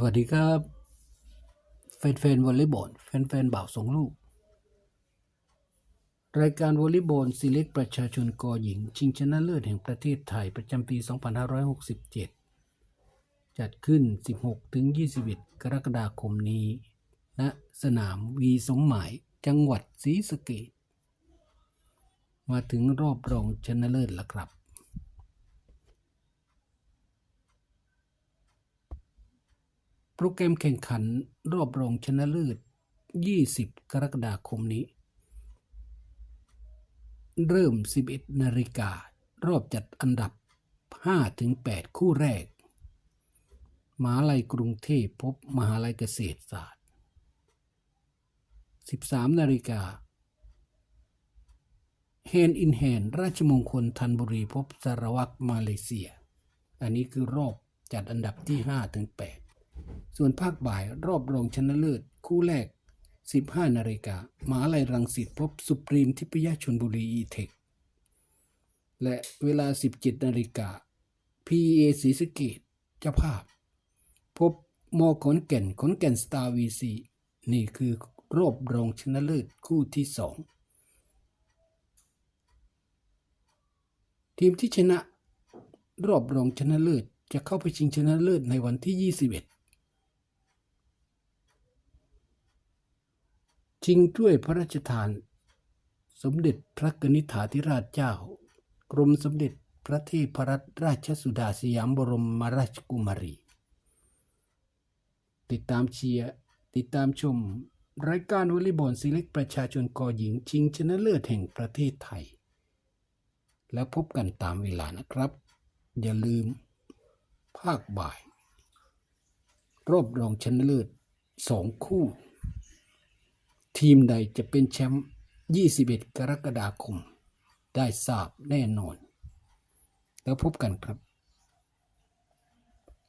สวัสดีครับแฟนๆวอลเลย์บอลแฟนๆบ่าวสองลูก รายการวอลเลย์บอลซีเล็กประชาชนกอหญิง ชิงชนะเลิศแห่งประเทศไทยประจำปี 2567 จัดขึ้น 16-21 กรกฎาคมนี้ณสนามวีสมหมายจังหวัดศรีสะเกษมาถึงรอบรองชนะเลิศแล้วครับ โปรแกรมแข่งขันรอบรองชนะเลิศ 20 กรกฎาคมนี้ เริ่ม 11 นาฬิการอบจัดอันดับ 5-8 คู่แรก มหาลัยกรุงเทพพบมหาลัยเกษตรศาสตร์ 13 นาฬิกาแฮนอินแฮนราชมงคลธัญบุรีพบสารวัตรมาเลเซีย อันนี้คือรอบจัดอันดับที่5-8 ส่วนภาคบ่ายรอบรองชนะเลิศ คู่แรก 15 นาฬิกามหาลัยรังสิตพบสุปรีมทิพยชนบุรีอีเทค และเวลา 17 นาฬิกา PA ศรีสเกตเจ้าภาพ พบมอขอนแก่นขอนแก่นสตาร์วีซีนี่คือรอบรองชนะเลิศคู่ที่สองทีมที่ชนะรอบรองชนะเลิศจะเข้าไปชิงชนะเลิศในวันที่ 21 ชิงถ้วยพระราชทาน สมเด็จพระกนิษฐาธิราชเจ้า กรมสมเด็จพระเทพรัตนราชสุดาสยามบรมราชกุมารี ติดตามเชียร์ติดตามชม รายการวอลเลย์บอลซีเล็กประชาชนกอหญิงชิงชนะเลิศแห่งประเทศไทย แล้วพบกันตามเวลานะครับ อย่าลืม ภาคบ่าย รอบรองชนะเลิศสองคู่ ทีมใดจะเป็นแชมป์ 21 กรกฎาคม ได้ทราบแน่นอน แล้วพบกันครับ